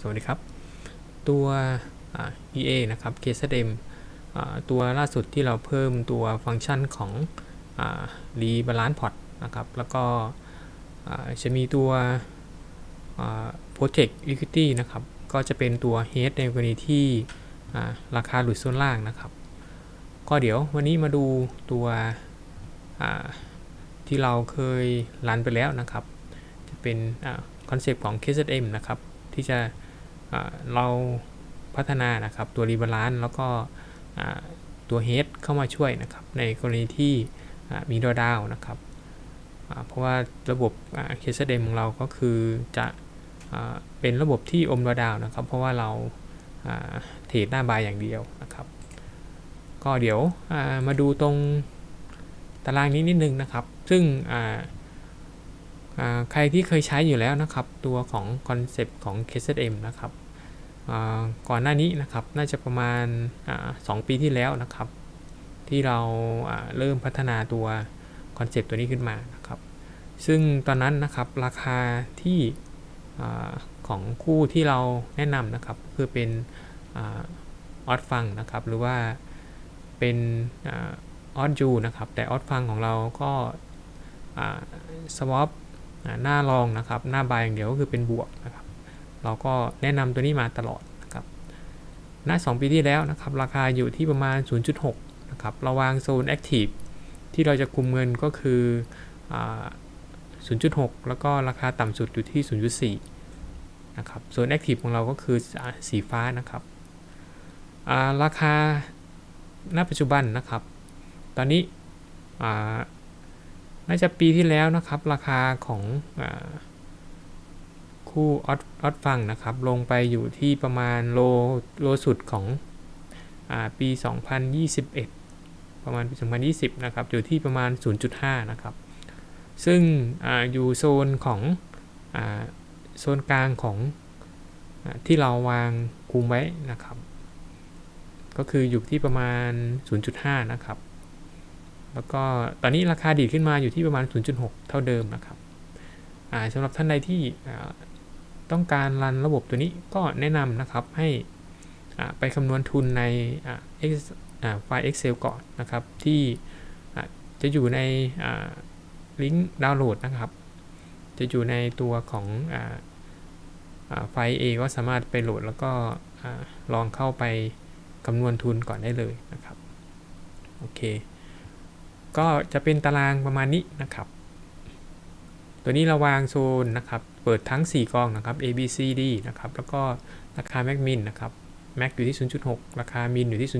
สวัสดีครับ ตัว EA นะครับ KZM อ่าตัวล่าสุดที่เราเพิ่มตัวฟังก์ชันของอ่า Rebalance Port นะครับ แล้วก็จะมีตัว Protect Equity นะครับ ก็จะเป็นตัว Head ในกรณีที่ราคาหลุดโซนล่างนะครับ ก็เดี๋ยววันนี้มาดูตัวที่เราเคยรันไปแล้วนะครับ จะเป็นคอนเซปต์ของ KZM นะครับ ที่จะ เราพัฒนานะครับตัวรีบาลานซ์แล้วก็ตัว Head เข้ามาช่วยนะครับในกรณีที่มีดอดาวนะครับเพราะว่าระบบอ่า KZM ของเราก็คือจะเป็นระบบที่อมดอดาวนะครับ เพราะว่าเราเทรดหน้าบายอย่างเดียวนะครับ ก็เดี๋ยวามาดูตรงตารางนี้นิดนึงนะครับ ซึ่งใครที่เคยใช้อยู่แล้วนะครับ ตัวของคอนเซปต์ของ KZM นะครับ ก่อนหน้านี้นะครับน่าจะประมาณสองปีที่แล้วนะครับ ที่เราเริ่มพัฒนาตัวคอนเซปต์ตัวนี้ขึ้นมานะครับ ซึ่งตอนนั้นนะครับราคาที่อของคู่ที่เราแนะนำนะครับคือเป็นออดฟังนะครับ หรือว่าเป็นออดยูนะครับ แต่ออดฟังของเราก็สวอปหน้ารองนะครับ หน้าบายอย่างเดียวก็คือเป็นบวกนะครับ เราก็แนะนำตัวนี้มาตลอดนะครับหน้า2ปีที่แล้วนะครับ ราคาอยู่ที่ประมาณ 0.6 นะครับระวางโซน Active ที่เราจะคุมเงินก็คืออ0.6 แล้วก็ราคาต่ำสุดอยู่ที่ 0.4 นะครับโซน Active ของเราก็คือสีฟ้านะครับาราคาณปัจจุบันนะครับ ตอนนี้น่าจะปีที่แล้วนะครับ ราคาของอา คู่ออดออดฟังนะครับ ลงไปอยู่ที่ประมาณโลโลสุดของอาปี 2021 ประมาณปี 2020 นะครับ อยู่ที่ประมาณ 0.5 นะครับ ซึ่งออยู่โซนของอโซนกลางของอที่เราวางคุมไว้นะครับ ก็คืออยู่ที่ประมาณ 0.5 นะครับ แล้วก็ตอนนี้ราคาดีดขึ้นมาอยู่ที่ประมาณ 0.6 เท่าเดิมนะครับสำหรับท่านใดที่ ต้องการรันระบบตัวนี้ก็แนะนำนะครับให้ไปคำนวณทุนในไฟล์ Excel ก่อนนะครับ ที่จะอยู่ในลิงก์ดาวน์โหลดนะครับ จะอยู่ในตัวของไฟล์ A ก็สามารถไปโหลดแล้วก็ลองเข้าไปคำนวณทุนก่อนได้เลยนะครับ โอเค ก็จะเป็นตารางประมาณนี้นะครับ ตัวนี้เราวางโซนนะครับ เปิดทั้ง 4 กองนะครับ A B C D นะครับ แล้วก็ราคา Mac Min นนะครับ Mac อยู่ที่ 0.6 ราคา Min อยู่ที่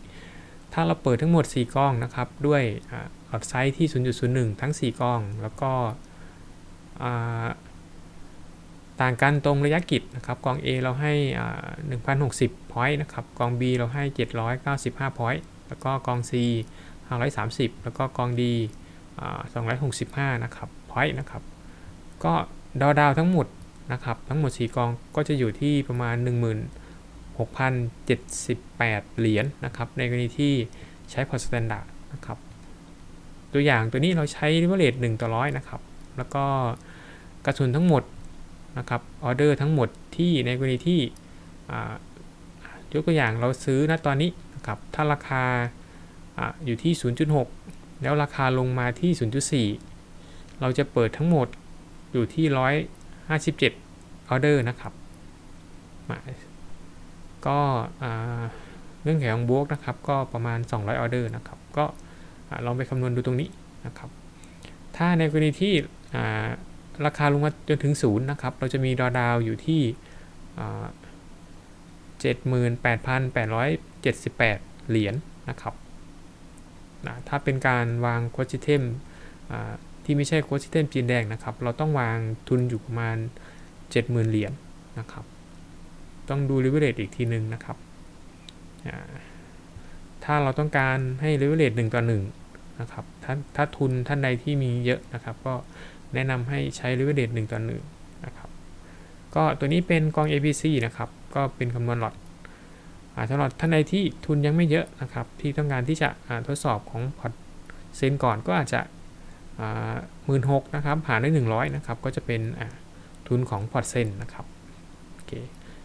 0.4 ถ้าเราเปิดทั้งหมด 4 กองนะครับ ด้วยออดไซต์ที่ 0.01 ทั้ง 4 กอง แล้วก็ต่างกันตรงระยะกิจนะครับ กอง A เราให้ 1,060 point นะครับ กอง B เราให้ 795 point แล้วก็กอง C 530 แล้วก็กองดี265 นะครับ point นะครับ ก็ดาวดาวทั้งหมดนะครับทั้งหมด 4 กองก็จะอยู่ที่ประมาณ 16,078 เหรียญนนะครับในกรณีที่ใช้พอร์ตสแตนดาร์ดนะครับตัวอย่างตัวนี้เราใช้ริเวอเรท1ต่อร้อยนะครับแล้วก็กระสุนทั้งหมดนะครับออเดอร์ทั้งหมดที่ในกรณีที่ยกตัวอย่างเราซื้อณตอนนี้นะครับถ้าราคาออยู่ที่ 0.6 แล้วราคาลงมาที่ 0.4 เราจะเปิดทั้งหมด อยู่ที่ 157ออเดอร์นะครับก็เรื่องแของบวกนะครับก็ประมาณ 200ออเดอร์นะครับก็ลองไปคำนวณดูตรงนี้นะครับ ถ้าในกรณีที่ราคาลงมาจนถึง0นะครับ เราจะมีดอดาวอยู่ที่ 78,878 เหรียญนนะครับนะถ้าเป็นการวางโคชิเทม ที่ไม่ใช่โคชิเทมจีนแดงนะครับ เราต้องวางทุนอยู่ประมาณ 70,000 เหรียญนนะครับ ต้องดูเลเวลเลตอีกทีนึงนะครับ ถ้าเราต้องการให้เลเวลเลตหนึ่งต่อหนึ่งนะครับถ้าถ้าทุนท่านใดที่มีเยอะนะครับ ก็แนะนำให้ใช้เลเวลเลตหนึ่งต่อหนึ่งนะครับ ก็ตัวนี้เป็นกอง ABC นะครับ ก็เป็นคำนวณหลอดสำหรับท่านใดที่ทุนยังไม่เยอะนะครับ ที่ต้องการที่จะทดสอบของพอร์ตเซนก่อนก็อาจจะ หมื่นหกนะครับหารได้100นะครับก็จะเป็นทุนของพอร์ตเซนนะครับโอเค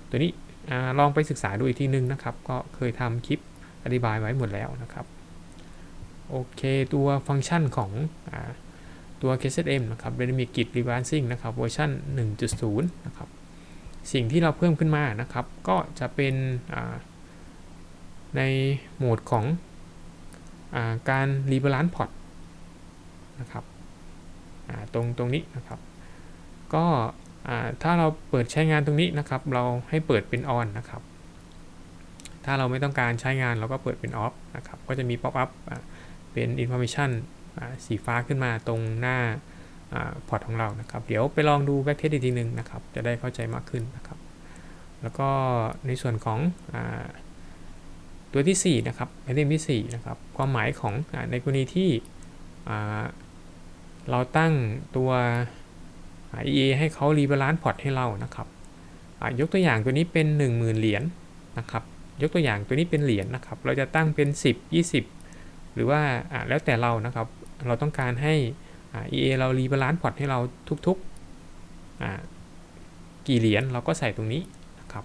ตัวนี้อลองไปศึกษาดูอีกทีนึงนะครับ ก็เคยทำคลิปอธิบายไว้หมดแล้วนะครับโอเค ตัวฟังก์ชันของอตัว KZM นะครับ Dynamic Git Rebalancing นะครับเวอร์ชัน1.0 นะครับ สิ่งที่เราเพิ่มขึ้นมานะครับ ก็จะเป็นในโหมดของอการ Rebalance Port นะครับตรงตรงนี้นะครับ ก็ถ้าเราเปิดใช้งานตรงนี้นะครับ เราให้เปิดเป็น on นนะครับ ถ้าเราไม่ต้องการใช้งานเราก็เปิดเป็น off นะครับ ก็จะมี pop up อ่าเป็น information สีฟ้าขึ้นมาตรงหน้าพอร์ตของเรานะครับ เดี๋ยวไปลองดู back test อีกทีหนึ่งนะครับ จะได้เข้าใจมากขึ้นนะครับ แล้วก็ในส่วนของอตัวที่ 4 นะครับไอเทมที่ 4 นะครับ ความหมายของอในกรณีที่ เราตั้งตัว EA ให้เขารีบาลานซ์พอร์ตให้เรานะครับยกตัวอย่างตัวนี้เป็น 10,000 เหรียญนะครับ ยกตัวอย่างตัวนี้เป็นเหรียญนะครับ เราจะตั้งเป็น 10 20 หรือว่าแล้วแต่เรานะครับ เราต้องการให้ EA เรารีบาลานซ์พอร์ตให้เราทุกๆกี่เหรียญเราก็ใส่ตรงนี้นะครับ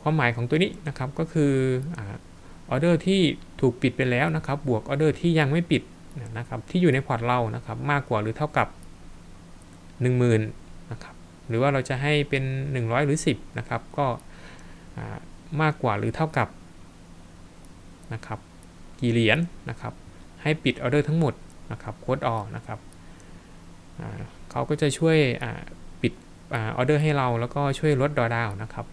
ความหมายของตัวนี้นะครับก็คือออเดอร์ที่ถูกปิดไปแล้วนะครับ บวกออเดอร์ที่ยังไม่ปิด นะครับที่อยู่ในพอร์ตเรานะครับมากกว่าหรือเท่ากับ 10,000นะครับหรือว่าเราจะให้เป็น 100 หรือ 10นะครับก็มากกว่าหรือเท่ากับนะครับกี่เหรียญนะครับให้ปิดออเดอร์ทั้งหมดนะครับโค้ดออนะครับเขาก็จะช่วยปิดออเดอร์ให้เราแล้วก็ช่วยลดดอดาวนะครับ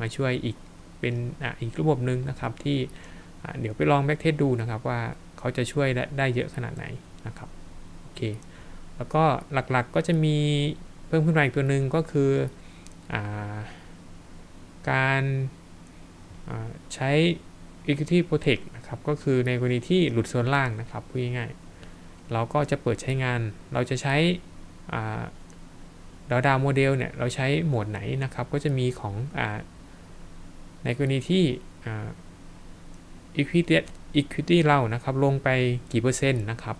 มาช่วยอีกเป็นออีกระบบหนึ่งนะครับที่เดี๋ยวไปลองแบ็กเทสดูนะครับว่า เขาจะช่วยได้เยอะขนาดไหนนะครับโอเคแล้วก็หลักๆก็จะมีเพิ่มขึ้นมาอีกตัวหนึ่งก็คืออาการาใช้ Equity Protect นะครับก็คือในกรณีที่หลุดโซนล่างนะครับพูดง่ายๆเราก็จะเปิดใช้งานเราจะใช้ดาวดาวโมเดลเนี่ยเราใช้โหมดไหนนะครับก็จะมีของอในกรณีที่ Equity Equity เรานะครับลงไปกี่เปอร์เซ็นต์นะครับ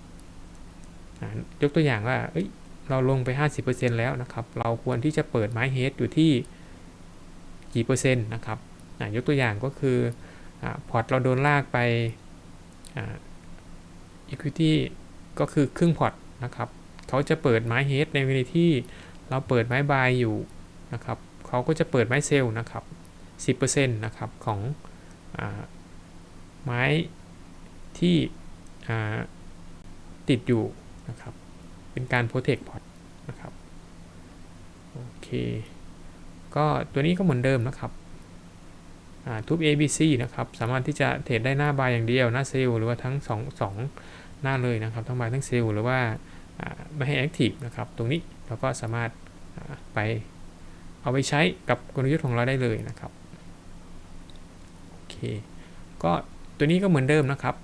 ยกตัวอย่างว่าเเราลงไป 50%แล้วนะครับ เราควรที่จะเปิดไม้เฮดอยู่ที่กี่เปอร์เซ็นต์นะครับยกตัวอย่างก็คืออพอร์ตเราโดนลากไป equity ก็คือครึ่งพอร์ตนะครับ เขาจะเปิดไม้เฮดในเวลาที่เราเปิดไม้บายอยู่นะครับ เขาก็จะเปิดไม้เซลล์นะครับ 10%นะครับของอไม้ ที่ติดอยู่นะครับ เป็นการ protect port นะครับโอเค ก็ตัวนี้ก็เหมือนเดิมนะครับทุบ ABC นะครับ สามารถที่จะเทรดได้หน้าบายอย่างเดียว หน้าเซลล์หรือว่าทั้ง2 2หน้าเลยนะครับ ทั้งบายทั้งเซลล์หรือว่าไม่ให้ active นะครับ ตรงนี้เราก็สามารถไปเอาไปใช้กับกลยุทธ์ของเราได้เลยนะครับ โอเค ก็ตัวนี้ก็เหมือนเดิมนะครับ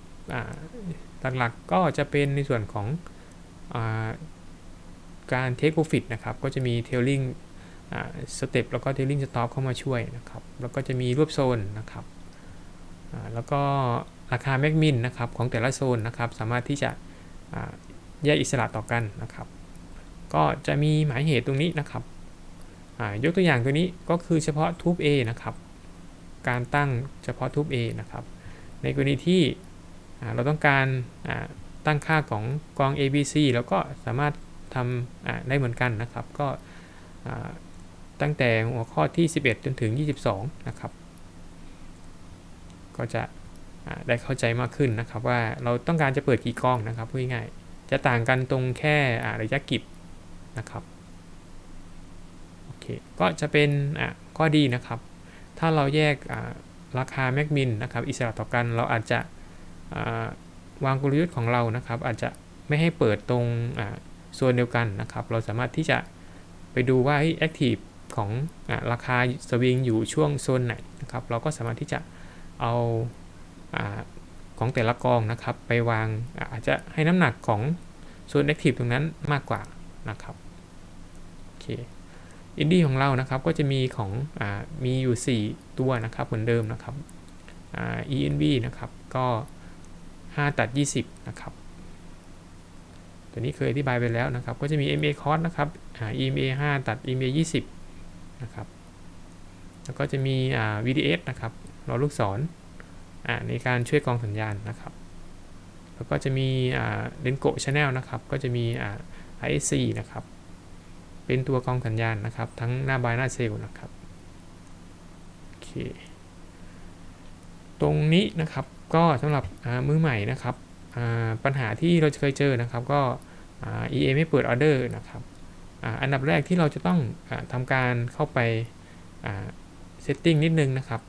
หลักๆก็จะเป็นในส่วนของอการ take profit นะครับ ก็จะมี tailing สเต็ปแล้วก็ tailing stop เข้ามาช่วยนะครับ แล้วก็จะมีรวบโซนนะครับ แล้วก็ราคาแมกมินนะครับของแต่ละโซนนะครับ สามารถที่จะแยกอิสระต่อกันนะครับ ก็จะมีหมายเหตุตรงนี้นะครับ ยกตัวอย่างตัวนี้ก็คือเฉพาะทูบ A นะครับ การตั้งเฉพาะทูบ A นะครับ ในกรณีที่ เราต้องการตั้งค่าของกอง ABC แล้วก็สามารถทำได้เหมือนกันนะครับ ก็ตั้งแต่หัวข้อที่ 11 จนถึง 22 นะครับ ก็จะได้เข้าใจมากขึ้นนะครับว่าเราต้องการจะเปิดกี่กล้องนะครับพูดง่ายๆจะต่างกันตรงแค่ระยะกิบนะครับโอเคก็จะเป็นข้อดีนะครับ ถ้าเราแยกราคาแมกมินนะครับ อิสระต่อกันเราอาจจะ วางกลยุทธ์ของเรานะครับ อาจจะไม่ให้เปิดตรงโซนเดียวกันนะครับ เราสามารถที่จะไปดูว่าแอคทีฟของอราคาสวิงอยู่ช่วงโซนไหนนะครับ เราก็สามารถที่จะเอาอของแต่ละกองนะครับ ไปวางอาจจะให้น้ำหนักของโซนแอคทีฟตรงนั้นมากกว่านะครับโอเคอินดี้ของเรานะครับก็จะมีของอมีอยู่ 4 ตัวนะครับเหมือนเดิมนะครับ ENB นะครับก็ 5 ตัด 20 นะครับ ตัวนี้เคยอธิบายไปแล้วนะครับ ก็จะมี MA cos นะครับ EMA 5 ตัด EMA 20 นะครับ แล้วก็จะมีอ่า VDS นะครับรอลูกศรอ่าในการช่วยกองสัญญาณนะครับ แล้วก็จะมีอ่า Lengo Channel นะครับ ก็จะมีอ่า ISC นะครับ เป็นตัวกองสัญญาณนะครับ ทั้งหน้าบายหน้าเซลล์นะครับ โอเค ตรงนี้นะครับ ก็สำหรับมือใหม่นะครับปัญหาที่เราเคยเจอนะครับ ก็ EA ไม่เปิดออเดอร์นะครับอันดับแรกที่เราจะต้องอาทำการเข้าไปเซตติ้งนิดนึงนะครับ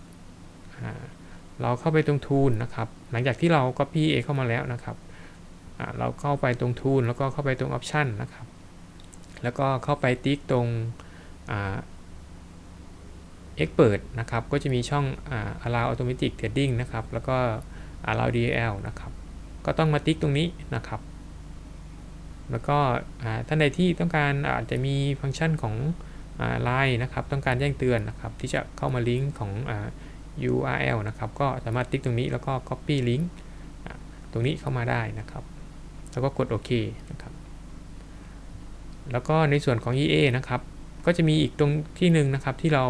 เราเข้าไปตรงทูลนะครับ หลังจากที่เรา Copy EA เข้ามาแล้วนะครับเราเข้าไปตรงทูลแล้วก็เข้าไปตรง Option นะครับ แล้วก็เข้าไปติ๊กตรง Expert นะครับ ก็จะมีช่องอ่า Allow Automatic Trading นะครับ แล้วก็ Allow DL นะครับ ก็ต้องมาติ๊กตรงนี้นะครับ แล้วก็ท่านใดที่ต้องการอาจจะมีฟังก์ชันของไลน์นะครับ ต้องการแจ้งเตือนนะครับ ที่จะเข้ามาลิงก์ของอ URL นะครับ ก็สามารถติ๊กตรงนี้แล้วก็ Copy Link ตรงนี้เข้ามาได้นะครับ แล้วก็กดโอเคนะครับ แล้วก็ในส่วนของ EA นะครับ ก็จะมีอีกตรงที่หนึ่งนะครับที่เรา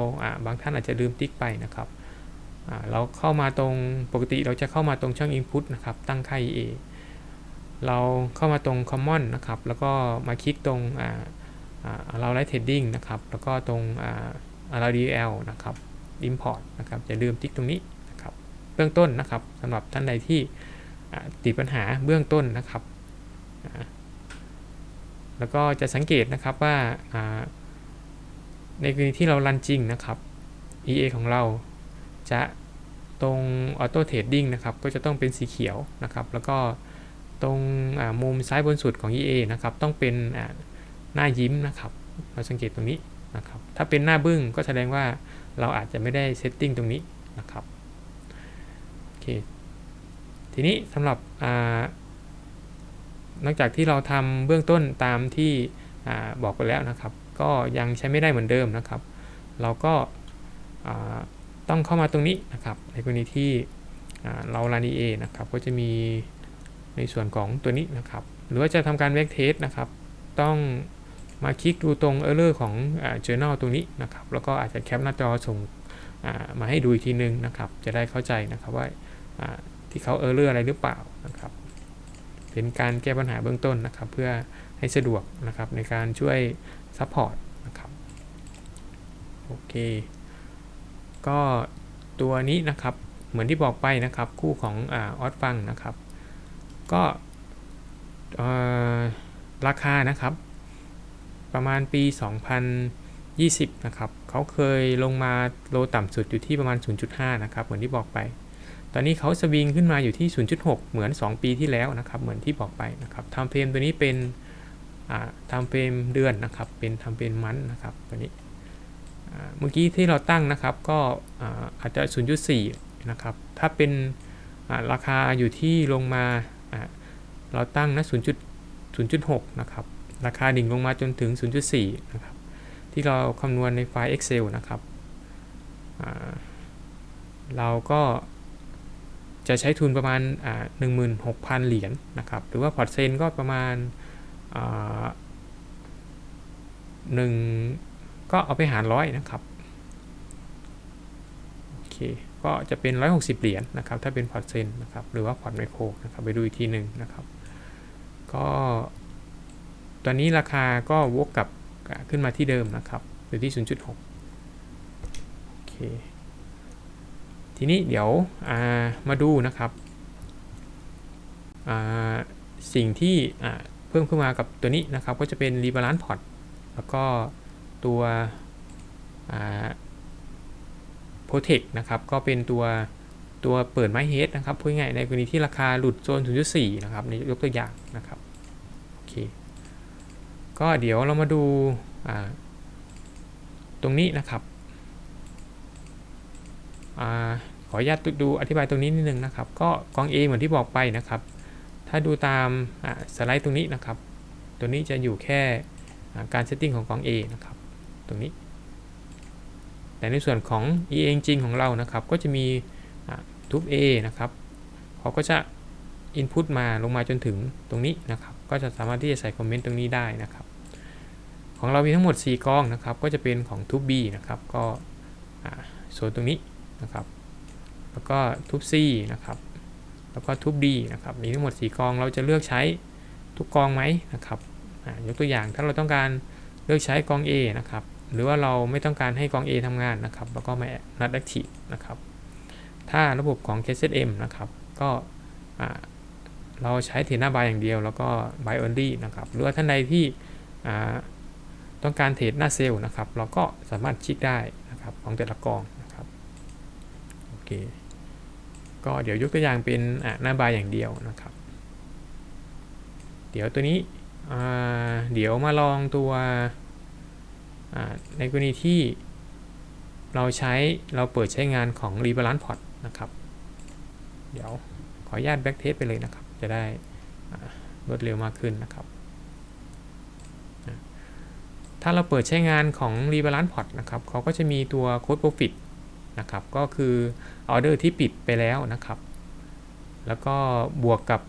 บางท่านอาจจะลืมติ๊กไปนะครับเราเข้ามาตรงปกติเราจะเข้ามาตรงช่อง Input นะครับ ตั้งค่า EA เราเข้ามาตรง Common นะครับ แล้วก็มาคลิกตรงอ่าอ่า Allow Light Trading นะครับ แล้วก็ตรงอ่า Allow DL นะครับ Import นะครับอย่าลืมติ๊กตรงนี้นะครับ เบื้องต้นนะครับสำหรับท่านใดที่ติดปัญหาเบื้องต้นนะครับ แล้วก็จะสังเกตนะครับว่าอ่า ในกรณีที่เรารันจริงนะครับ EA ของเราจะตรง Auto Trading นะครับ ก็จะต้องเป็นสีเขียวนะครับ แล้วก็ตรงมุมซ้ายบนสุดของ EA นะครับ ต้องเป็นหน้ายิ้มนะครับ เราสังเกตตรงนี้นะครับ ถ้าเป็นหน้าบึ้งก็แสดงว่าเราอาจจะไม่ได้เซตติ้งตรงนี้นะครับ โอเค ทีนี้สำหรับอนอกจากที่เราทำเบื้องต้นตามที่อบอกไปแล้วนะครับ ก็ยังใช้ไม่ได้เหมือนเดิมนะครับ เราก็ต้องเข้ามาตรงนี้นะครับ ในกรณีที่อ่าเรา run EA นะครับ ก็จะมีในส่วนของตัวนี้นะครับ หรือว่าจะทำการ back test นะครับ ต้องมาคลิกดูตรง error ของอ่า journal ตรงนี้นะครับ แล้วก็อาจจะแคปหน้าจอส่งมาให้ดูอีกทีนึงนะครับ จะได้เข้าใจนะครับว่าอ่าที่เขา error อะไรหรือเปล่านะครับ เป็นการแก้ปัญหาเบื้องต้นนะครับ เพื่อให้สะดวกนะครับในการช่วย ซัพพอร์ตนะครับโอเคก็ตัวนี้นะครับเหมือนที่บอกไปนะครับคู่ของออสฟังนะครับ ก็ราคานะครับ ประมาณปี 2020 นะครับเขาเคยลงมาโลต่ำสุดอยู่ที่ประมาณ 0.5 นะครับ เหมือนที่บอกไป ตอนนี้เขาสวิงขึ้นมาอยู่ที่ 0.6 เหมือน 2 ปีที่แล้วนะครับ เหมือนที่บอกไปนะครับทำเฟรมตัวนี้เป็น ทำเฟรมเดือนนะครับ เป็นทำเป็นมันนะครับตัวนี้เมื่อกี้ที่เราตั้งนะครับก็อาจจะ 0.4 นะครับ ถ้าเป็นราคาอยู่ที่ลงมาเราตั้งนะ 0.0.6 นะครับ ราคาดิ่งลงมาจนถึง 0.4 นะครับ ที่เราคำนวณในไฟล์ Excel นะครับ เราก็จะใช้ทุนประมาณ16,000 เหรียญนนะครับ หรือว่าพอร์ตเซนก็ประมาณ หนึ่งก็เอาไปหารร้อยนะครับ โอเค ก็จะเป็น 160 เหรียญนนะครับ ถ้าเป็นพอร์ตเซนนะครับ หรือว่าพอร์ตไมโครนะครับ ไปดูอีกทีหนึ่งนะครับ ก็ตอนนี้ราคาก็วกกลับขึ้นมาที่เดิมนะครับ อยู่ที่ 0.6 โอเค ทีนี้เดี๋ยวมาดูนะครับ สิ่งที่ พิ่มขึ้นมากับตัวนี้นะครับ ก็จะเป็นรีบาลานซ์พอร์ตแล้วก็ตัวโปรเทคนะครับ ก็เป็นตัวตัวเปิดไม้เฮดนะครับพูดง่ายในกรณีที่ราคาหลุดโซน 0.4 นะครับในยกตัวอย่างนะครับโอเคก็เดี๋ยวเรามาดูตรงนี้นะครับอขออนุญาตดูอธิบายตรงนี้นิดนึงนะครับ ก็กอง A เหมือนที่บอกไปนะครับ ถ้าดูตามสไลด์ตรงนี้นะครับ ตัวนี้จะอยู่แค่การเซตติ้งของกอง A นะครับ ตรงนี้ แต่ในส่วนของ E เองจริงของเรานะครับ ก็จะมีทุบ A นะครับเขาก็จะ Input มาลงมาจนถึงตรงนี้นะครับ ก็จะสามารถที่จะใส่คอมเมนต์ตรงนี้ได้นะครับ ของเรามีทั้งหมด 4กองนะครับ ก็จะเป็นของทุบ B นะครับ ก็โซนตรงนี้นะครับ แล้วก็ทุบ C นะครับ แล้วก็ทุบ D นะครับมีทั้งหมด 4 กองเราจะเลือกใช้ทุกกองไหมนะครับยกตัวอย่างถ้าเราต้องการเลือกใช้กอง A นะครับหรือว่าเราไม่ต้องการให้กอง A ทำงานนะครับแล้วก็มา not active นะครับถ้าระบบของ KZM นะครับก็เราใช้เทรดหน้าบายอย่างเดียว แล้วก็ buy only นะครับหรือว่าท่านใดที่ต้องการเทรดหน้าเซลล์นะครับ เราก็สามารถคลิกได้นะครับของแต่ละกองนะครับโอเค ก็เดี๋ยวยกตัวอย่างเป็นหน้าบายอย่างเดียวนะครับ เดี๋ยวตัวนี้เดี๋ยวมาลองตัวในกรณีที่เราใช้เราเปิดใช้งานของ Rebalance Port นะครับ เดี๋ยวขออนุญาตแบ็กเทสไปเลยนะครับ จะได้รวดเร็วมากขึ้นนะครับ ถ้าเราเปิดใช้งานของ Rebalance Port นะครับเขาก็จะมีตัว Code Profit นะครับ ก็คือออเดอร์ที่ปิดไปแล้วนะครับ แล้วก็บวกกับ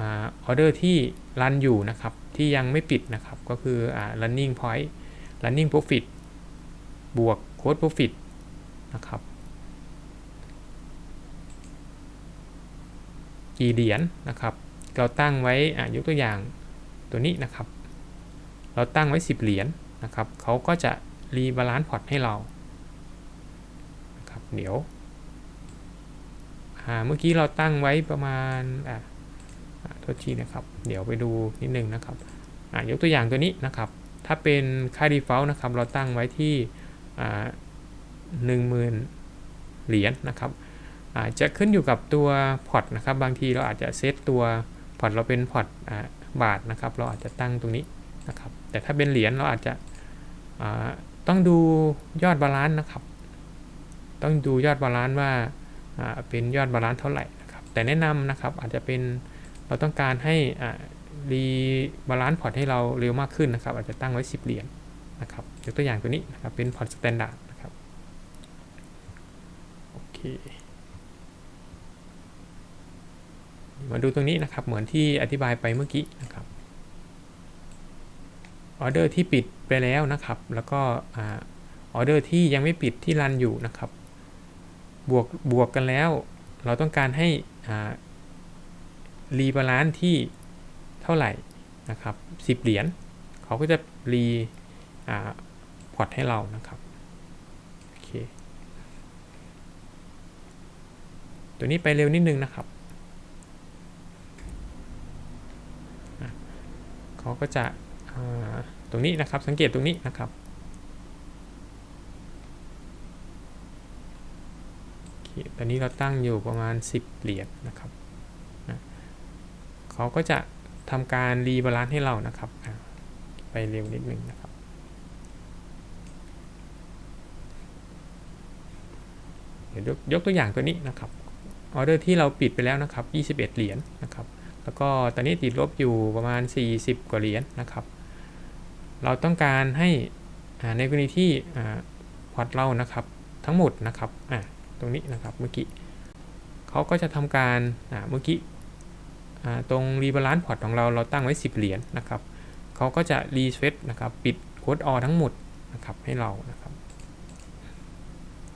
ออเดอร์ที่รันอยู่นะครับ ที่ยังไม่ปิดนะครับ ก็คืออ running point running profit บวก code profit นะครับ กี่เหรียญนะครับ เราตั้งไว้ยกตัวอย่างตัวนี้นะครับ เราตั้งไว้ 10 เหรียญนะครับ เขาก็จะรีบาลานซ์พอร์ตให้เรา เดี๋ยวเมื่อกี้เราตั้งไว้ประมาณอ่าโทษทีนะครับ เดี๋ยวไปดูนิดนึงนะครับยกตัวอย่างตัวนี้นะครับ ถ้าเป็นค่า default นะครับ เราตั้งไว้ที่หนึ่งหมื่นเหรียญนะครับจะขึ้นอยู่กับตัวพอร์ตนะครับ บางทีเราอาจจะเซตตัวพอร์ตเราเป็นพอร์ตบาทนะครับ เราอาจจะตั้งตรงนี้นะครับ แต่ถ้าเป็นเหรียญเราอาจจะต้องดูยอดบาลานซ์นะครับ ต้องดูยอดบาลานซ์ว่าเป็นยอดบาลานซ์เท่าไหร่นะครับแต่แนะนำนะครับอาจจะเป็นเราต้องการให้รีบาลานซ์พอร์ตให้เราเร็วมากขึ้นนะครับ อาจจะตั้งไว้ 10 เหรียญนะครับยกตัวอย่างตัวนี้นะครับเป็นพอร์ตสแตนดาร์ดนะครับโอเคมาดูตรงนี้นะครับเหมือนที่อธิบายไปเมื่อกี้นะครับออเดอร์ที่ปิดไปแล้วนะครับ แล้วก็ออเดอร์ที่ยังไม่ปิดที่รันอยู่นะครับ บวกบวกกันแล้ว เราต้องการให้รีบาลานซ์ที่เท่าไหร่นะครับ10 เหรียญเขาก็จะรีพอร์ตให้เรานะครับโอเคตัวนี้ไปเร็วนิดนึงนะครับเขาก็จะตรงนี้นะครับสังเกตตรงนี้นะครับ ตอนนี้เราตั้งอยู่ประมาณ 10 เหรียญนะครับนะเขาก็จะทำการรีบาลานซ์ให้เรานะครับ ไปเร็วนิดนึงนะครับ เดี๋ยวยกตัวอย่างตัวนี้นะครับ ออเดอร์ที่เราปิดไปแล้วนะครับ 21 เหรียญนะครับ แล้วก็ตอนนี้ติดลบอยู่ประมาณ 40 กว่าเหรียญนะครับ เราต้องการให้ในกรณีที่พอร์ตเรานะครับ ทั้งหมดนะครับ ตรงนี้นะครับเมื่อกี้เขาก็จะทำการเมื่อกี้ตรงรีบาลานซ์พอร์ตของเราเราตั้งไว้ 10 เหรียญนนะครับเขาก็จะรีเฟซนะครับปิดโค้ดออทั้งหมดนะครับให้เรานะครับ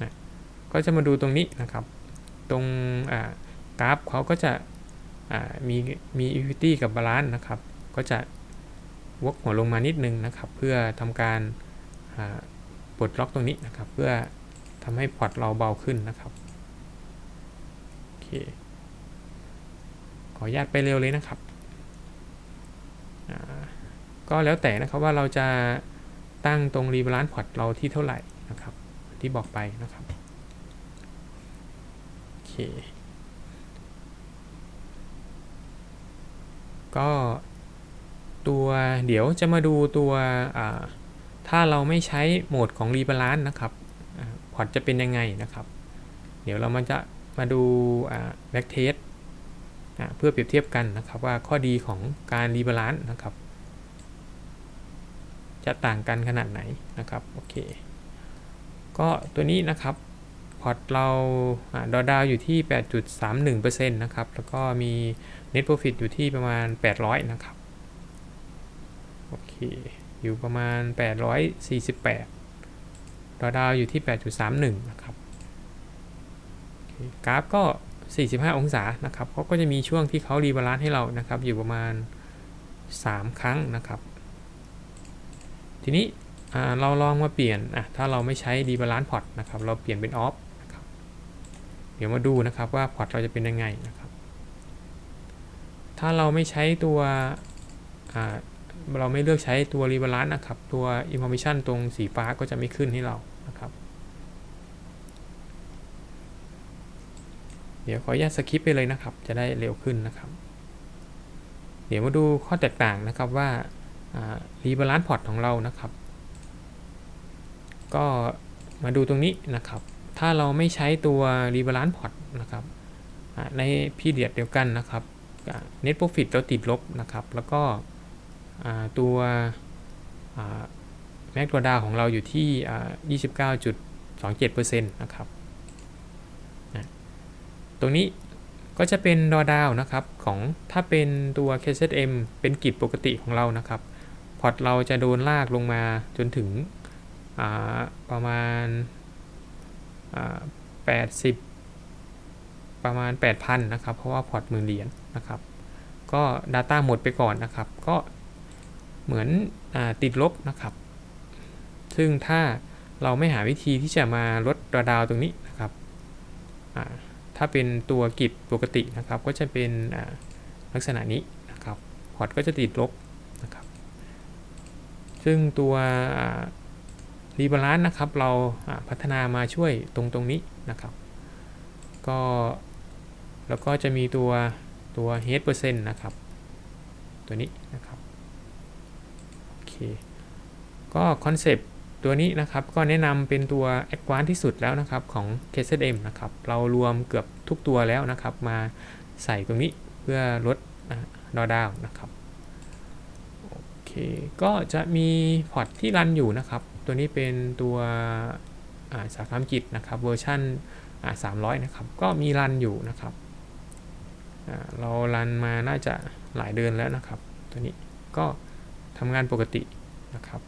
นะก็จะมาดูตรงนี้นะครับ ตรงกราฟเขาก็จะมีมี equity กับบาลานซ์นะครับ ก็จะวกหัวลงมานิดนึงนะครับ เพื่อทำการปลดล็อกตรงนี้นะครับ เพื่อำให้พอร์ตเราเบาขึ้นนะครับโอเคขออนุญาตไปเร็วเลยนะครับก็แล้วแต่นะครับว่าเราจะตั้งตรงรีบาลานซ์พอร์ตเราที่เท่าไหร่นะครับ ที่บอกไปนะครับโอเคก็ตัวเดี๋ยวจะมาดูตัวถ้าเราไม่ใช้โหมดของรีบาลานซ์นะครับ พอร์ตจะเป็นยังไงนะครับ เดี๋ยวเรามันจะมาดูแบ็กเทสเพื่อเปรียบเทียบกันนะครับว่าข้อดีของการรีบาลานซ์นะครับ จะต่างกันขนาดไหนนะครับโอเคก็ตัวนี้นะครับพอร์ตเราดอดาวอยู่ที่ 8.31%นะครับ แล้วก็มี Net Profit อยู่ที่ประมาณ 800 นะครับ โอเค อยู่ประมาณ 848 ดอดาวอยู่ที่ 8.31 นะครับกราฟก็ 45 องศานะครับเขาก็จะมีช่วงที่เขารีบาลานซ์ให้เรานะครับ อยู่ประมาณ 3 ครั้งนะครับ ทีนี้เราลองมาเปลี่ยนอะถ้าเราไม่ใช้รีบาลานซ์พอร์ตนะครับ เราเปลี่ยนเป็นออฟนะครับเดี๋ยวมาดูนะครับว่าพอร์ตเราจะเป็นยังไงนะครับ ถ้าเราไม่ใช้ตัวเราไม่เลือกใช้ตัวรีบาลานซ์นะครับ ตัว information ตรงสีฟ้าก็จะไม่ขึ้นให้เรา นะครับ เดี๋ยวขออนุญาตสคิปไปเลยนะครับ จะได้เร็วขึ้นนะครับ เดี๋ยวมาดูข้อแตกต่างนะครับว่ารีบาลานซ์พอร์ตของเรานะครับ ก็มาดูตรงนี้นะครับ ถ้าเราไม่ใช้ตัวรีบาลานซ์พอร์ตนะครับในพีเดียดเดียวกันนะครับเน็ตโปรฟิตเราติดลบนะครับ แล้วก็ตัว แม็กตัวดาวของเราอยู่ที่อ่า29.27%นะครับตรงนี้ก็จะเป็นดอดาวนะครับของถ้าเป็นตัว KZM เป็นกิจปกติของเรานะครับพอร์ตเราจะโดนลากลงมาจนถึงประมาณ 80 ประมาณ 8,000 นะครับ เพราะว่าพอร์ตหมื่นเหรียญนะครับ ก็ Data หมดไปก่อนนะครับ ก็เหมือนอติดลบนะครับ ซึ่งถ้าเราไม่หาวิธีที่จะมาลดดอดาวตรงนี้นะครับถ้าเป็นตัวกิจปกตินะครับ ก็จะเป็นลักษณะนี้นะครับพอร์ตก็จะติดลบนะครับ ซึ่งตัวรีบาลานซ์นะครับ เราพัฒนามาช่วยตรงตรงนี้นะครับ ก็แล้วก็จะมีตัวตัว head percent นะครับ ตัวนี้นะครับ โอเค ก็คอนเซปต์ ตัวนี้นะครับก็แนะนำเป็นตัว a d v a n c e ที่สุดแล้วนะครับของ KZM นะครับเรารวมเกือบทุกตัวแล้วนะครับ มาใส่ตรงนี้เพื่อลดดอดาวนะครับโอเคก็จะมีพอร์ตที่รันอยู่นะครับ ตัวนี้เป็นตัวสาขาจิตนะครับเวอร์ชัน300 นะครับ ก็มีรันอยู่นะครับเรารันมาน่าจะหลายเดือนแล้วนะครับ ตัวนี้ก็ทำงานปกตินะครับ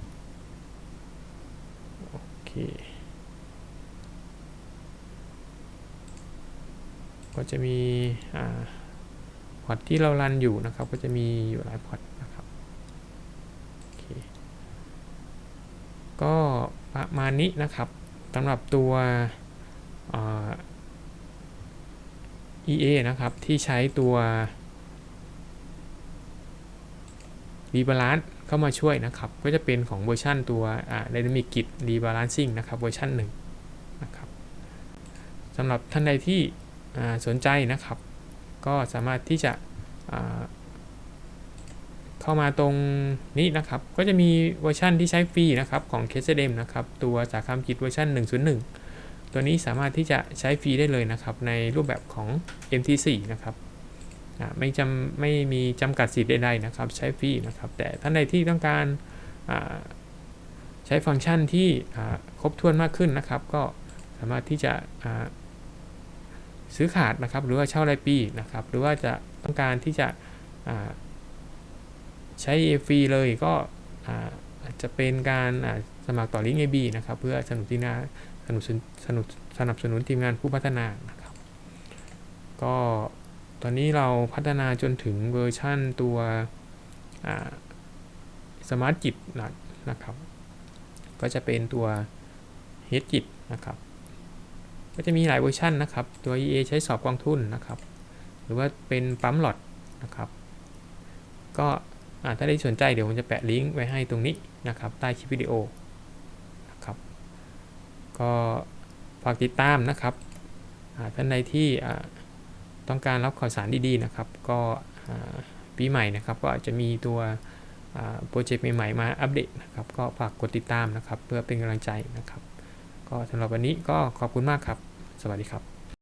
ก็จะมีพอร์ตที่เรารันอยู่นะครับ ก็จะมีอยู่หลายพอร์ตนะครับโอเคก็ประมาณนี้นะครับสำหรับตัว EA นะครับ ที่ใช้ตัว Rebalance เข้ามาช่วยนะครับ ก็จะเป็นของเวอร์ชันตัว Dynamic Git Rebalancing นะครับเวอร์ชัน1นะครับสำหรับท่านใดที่สนใจนะครับ ก็สามารถที่จะเข้ามาตรงนี้นะครับ ก็จะมีเวอร์ชันที่ใช้ฟรีนะครับของ KZM นะครับตัวสาขากิจเวอร์ชัน1.1ตัวนี้สามารถที่จะใช้ฟรีได้เลยนะครับ ในรูปแบบของ MT4 นะครับ ไม่จำไม่มีจำกัดสิทธิ์ใดๆนะครับ ใช้ฟรีนะครับ แต่ท่านใดที่ต้องการใช้ฟังก์ชันที่ครบถ้วนมากขึ้นนะครับ ก็สามารถที่จะซื้อขาดนะครับ หรือว่าเช่ารายปีนะครับ หรือว่าจะต้องการที่จะใช้ฟรีเลยก็อาจจะเป็นการสมัครต่อลิงก์ AB นะครับ เพื่อสนับสนุนสนับสนุนสนสนับสนุนทีมงานผู้พัฒนานะครับ ก็ ตอนนี้เราพัฒนาจนถึงเวอร์ชั่นตัวสมาร์ทจิตนะครับ ก็จะเป็นตัวเฮดจิตนะครับ ก็จะมีหลายเวอร์ชันนะครับ ตัว EA ใช้สอบกองทุนนะครับ หรือว่าเป็นปั๊มหลอดนะครับ ก็ถ้าได้สนใจเดี๋ยวผมจะแปะลิงก์ไว้ให้ตรงนี้นะครับ ใต้คลิปวิดีโอนะครับ ก็ฝากติดตามนะครับท่านใดที่ ต้องการรับข่าวสารดีๆนะครับ ก็ปีใหม่นะครับ ก็อาจจะมีตัวโปรเจกต์ใหม่ๆมาอัปเดตนะครับ ก็ฝากกดติดตามนะครับ เพื่อเป็นกำลังใจนะครับ ก็สำหรับวันนี้ก็ขอบคุณมากครับ สวัสดีครับ